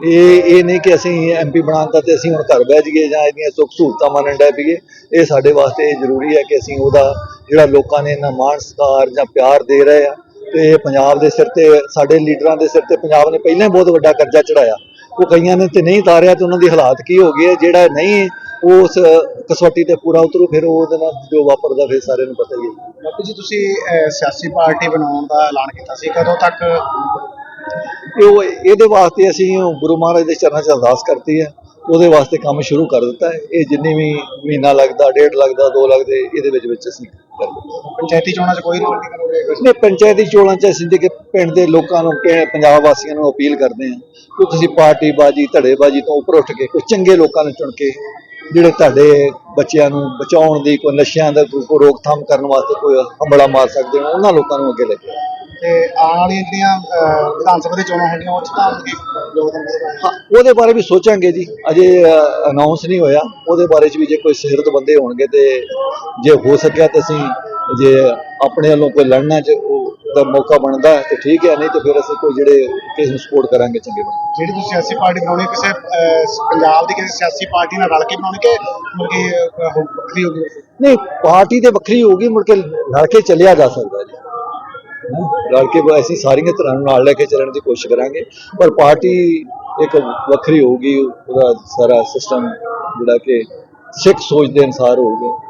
ਇਹ ਇਹ ਨਹੀਂ ਕਿ ਅਸੀਂ ਐਮਪੀ ਬਣਾਉਂਦਾ ਤੇ ਅਸੀਂ ਹੁਣ ਘਰ ਬਹਿ ਜਾਈਏ ਜਾਂ ਇਹਦੀਆਂ ਸੁੱਖ ਸਹੂਲਤਾਂ ਮੰਨਣ ਡੈ ਪਈਏ। ਇਹ ਸਾਡੇ ਵਾਸਤੇ ਜ਼ਰੂਰੀ ਹੈ ਕਿ ਅਸੀਂ ਉਹਦਾ ਜਿਹੜਾ ਲੋਕਾਂ ਨੇ ਇੰਨਾ ਮਾਣ, ਸਤਿਕਾਰ ਜਾਂ ਪਿਆਰ ਦੇ ਰਹੇ ਆ ਤੇ ਇਹ ਪੰਜਾਬ ਦੇ ਸਿਰ ਤੇ, ਸਾਡੇ ਲੀਡਰਾਂ ਦੇ ਸਿਰ ਤੇ ਪੰਜਾਬ ਨੇ ਪਹਿਲਾਂ ਹੀ ਬਹੁਤ ਵੱਡਾ ਕਰਜ਼ਾ ਚੜਾਇਆ ਉਹ ਕਈਆਂ ਨੇ ਤੇ ਨਹੀਂ ਤਾਰਿਆ ਤੇ ਉਹਨਾਂ ਦੀ ਹਾਲਾਤ ਕੀ ਹੋ ਗਏ ਆ। ਜਿਹੜਾ ਨਹੀਂ ਉਸ ਕਸਵੱਟੀ ਤੇ ਪੂਰਾ ਉਤਰੂ, ਫਿਰ ਉਹਦੇ ਨਾਲ ਜੋ ਵਾਪਰਦਾ ਫਿਰ ਸਾਰਿਆਂ ਨੂੰ ਪਤਾ ਹੀ ਹੈ। ਬਾਕੀ ਜੀ, ਤੁਸੀਂ ਸਿਆਸੀ ਪਾਰਟੀ ਬਣਾਉਣ ਦਾ ਐਲਾਨ ਕੀਤਾ ਸੀ। ਕਦੋਂ ਤੱਕ ਇਹ ਉਹ ਇਹਦੇ ਵਾਸਤੇ ਅਸੀਂ ਗੁਰੂ ਮਹਾਰਾਜ ਦੇ ਚਰਨਾਂ 'ਚ ਅਰਦਾਸ ਕਰਤੀ ਹੈ। ਉਹਦੇ ਵਾਸਤੇ ਕੰਮ ਸ਼ੁਰੂ ਕਰ ਦਿੱਤਾ ਹੈ। ਇਹ ਜਿੰਨੀ ਵੀ ਮਹੀਨਾ ਲੱਗਦਾ ਡੇਢ ਲੱਗਦਾ ਦੋ ਲੱਗਦੇ ਇਹਦੇ ਵਿੱਚ ਵਿੱਚ ਅਸੀਂ ਕਰਦੇ ਪੰਚਾਇਤੀ ਚੋਣਾਂ 'ਚ ਕੋਈ ਰੋਲ ਨਹੀਂ ਕਰੋਗੇ ਨੇ ਪੰਚਾਇਤੀ ਚੋਣਾਂ 'ਚ ਅਸੀਂ ਦੇ ਪਿੰਡ ਦੇ ਲੋਕਾਂ ਨੂੰ ਕਿ ਪੰਜਾਬ ਵਾਸੀਆਂ ਨੂੰ ਅਪੀਲ ਕਰਦੇ ਹਾਂ ਕਿ ਤੁਸੀਂ ਪਾਰਟੀ ਬਾਜੀ ਧੜੇਬਾਜੀ ਤੋਂ ਉੱਪਰ ਉੱਠ ਕੇ ਕੋਈ ਚੰਗੇ ਲੋਕਾਂ ਨੂੰ ਚੁਣ ਕੇ ਜਿਹੜੇ ਤੁਹਾਡੇ ਬੱਚਿਆਂ ਨੂੰ ਬਚਾਉਣ ਦੀ ਕੋਈ ਨਸ਼ਿਆਂ ਦਾ ਕੋਈ ਰੋਕਥਾਮ ਕਰਨ ਵਾਸਤੇ ਕੋਈ ਹੰਬਲਾ ਮਾਰ ਸਕਦੇ ਹੋ ਉਹਨਾਂ ਲੋਕਾਂ ਨੂੰ ਅੱਗੇ ਲੈ ਕੇ। ਤੇ ਆਉਣ ਵਾਲੀਆਂ ਜਿਹੜੀਆਂ ਅਹ, ਵਿਧਾਨ ਸਭਾ ਦੀ ਚੋਣਾਂ ਹੋਣਗੀਆਂ ਉਹ 'ਚ ਤਾਂ ਦੇਗਾ ਹਾਂ ਉਹਦੇ ਬਾਰੇ ਵੀ ਸੋਚਾਂਗੇ ਜੀ। ਅਜੇ ਅਨਾਉਂਸ ਨਹੀਂ ਹੋਇਆ। ਉਹਦੇ ਬਾਰੇ ਚ ਵੀ ਜੇ ਕੋਈ ਸਿਰਤ ਬੰਦੇ ਹੋਣਗੇ ਤੇ ਜੇ ਹੋ ਸਕਿਆ ਤਾਂ ਅਸੀਂ ਜੇ ਆਪਣੇ ਵੱਲੋਂ ਕੋਈ ਲੜਨਾ ਚ ਉਹ ਦਾ ਮੌਕਾ ਬਣਦਾ ਹੈ ਤੇ ਠੀਕ ਹੈ। ਨਹੀਂ ਤੇ ਫਿਰ ਅਸੀਂ ਕੋਈ ਜਿਹੜੇ ਕਿਸੇ ਨੂੰ ਸਪੋਰਟ ਕਰਾਂਗੇ ਚੰਗੇ ਬਣ ਜਿਹੜੀ ਤੁਸੀਂ ਸਿਆਸੀ ਪਾਰਟੀ ਬਣਾਉਣੀ ਹੈ, ਕਿਸੇ ਅਹ, ਪੰਜਾਬ ਦੀ ਕਿਸੇ ਸਿਆਸੀ ਪਾਰਟੀ ਨਾਲ ਰਲ ਕੇ ਬਣਾਉਣੀ ਕਿ ਅਹ, ਵੱਖਰੀ ਹੋਗੀ ਨਹੀਂ ਪਾਰਟੀ ਤੇ ਵੱਖਰੀ ਹੋਊਗੀ ਮੁੜ ਕੇ ਲੜ ਕੇ ਚੱਲਿਆ ਜਾ ਸਕਦਾ ਜੀ। ਹੈਂ, ਰਲ ਕੇ ਅਸੀਂ ਸਾਰੀਆਂ ਤਰ੍ਹਾਂ ਨੂੰ ਨਾਲ ਲੈ ਕੇ ਚੱਲਣ ਦੀ ਕੋਸ਼ਿਸ਼ ਕਰਾਂਗੇ। ਪਰ ਪਾਰਟੀ ਇੱਕ ਵੱਖਰੀ ਹੋਊਗੀ, ਉਹਦਾ ਸਾਰਾ ਸਿਸਟਮ ਜਿਹੜਾ ਕਿ ਸਿੱਖ ਸੋਚ ਦੇ ਅਨਸਾਰ ਹੋਊਗਾ।